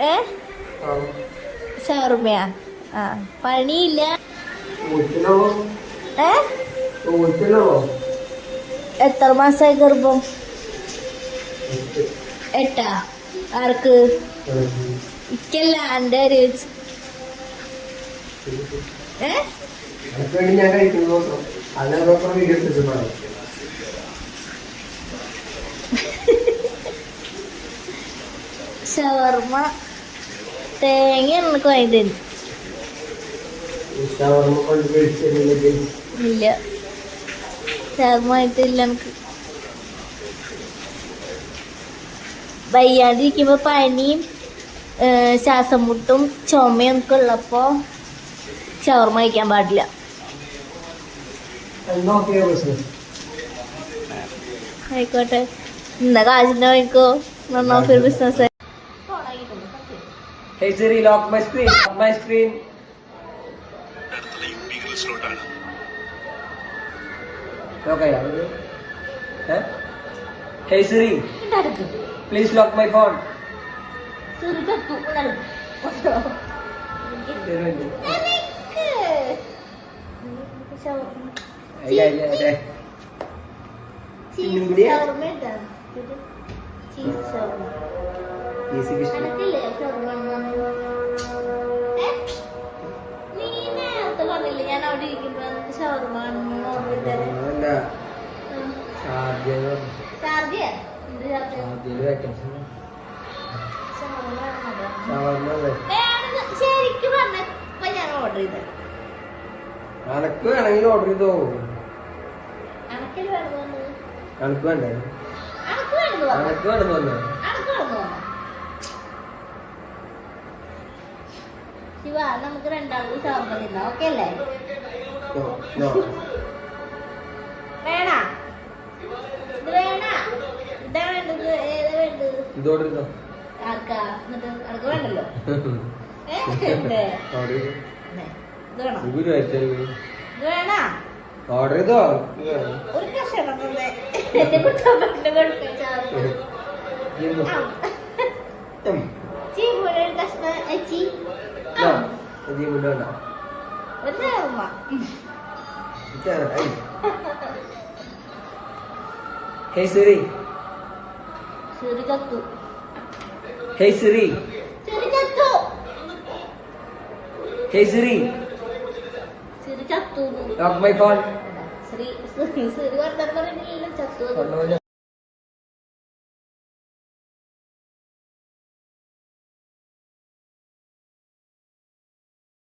ഏ? ഷവർമ്മയാ? ആ പണിയില്ല. ഏ? എത്ര മാസമായി ഗർഭം? എട്ടാ? ആർക്ക്? ഇക്കല്ല എന്റെ ഒരു ഏ? ഞാൻ ഷവർമ്മ തേങ്ങ എനിക്ക് വാങ്ങി തരും ഇല്ല. ഷവർമ്മ ആയിട്ടില്ല എനിക്ക് വയ്യാതിരിക്കുമ്പോ പനിയും ശ്വാസം മുട്ടും ചുമയും ഒക്കെ ഉള്ളപ്പോ ഷവർമ്മ കഴിക്കാൻ പാടില്ല. ആയിക്കോട്ടെ. ഇന്ന കാശിന്റെ വാങ്ങിക്കോ. നന്നാഫിൽ business Hey Siri, lock my screen. Lock my screen. Okay, huh? Hey Siri, please lock my phone. Ayo, ayo, shawarma വേണമെന്ന് ശരിക്കും പറഞ്ഞപ്പോ ഞാൻ ഓർഡർ ചെയ്തത് അനക്ക് വേണമെങ്കിൽ ഓർഡർ ചെയ്തോ? അനക്ക് വേണ്ടേ? അനക്ക് വേണമെന്ന് പറഞ്ഞു പറഞ്ഞോ പറഞ്ഞു ശിവ നമുക്ക് രണ്ടാൾക്ക് ഷവർമ്മ തിന്നാം. ഓക്കെ അല്ലേ? നോ നോ വേണ? ഇത് വേണ? ഇതാ വേണ്ടത് ഏതാ വേണ്ടത്. ഇത് ഓർഡർ ചെയ്തോ ആർക്കാ? എന്നിട്ട് അനക്ക് വേണ്ടല്ലോ. ഓർഡർ ചെയ്തോ ഓർഡർ ഒരു കഷണം Bicara. Hey Siri. Siri Gatu. Hey Siri. Siri Gatu. Hey Siri. Siri Gatu. Lock my phone. Siri, Siri, Siri, what's happening you doing?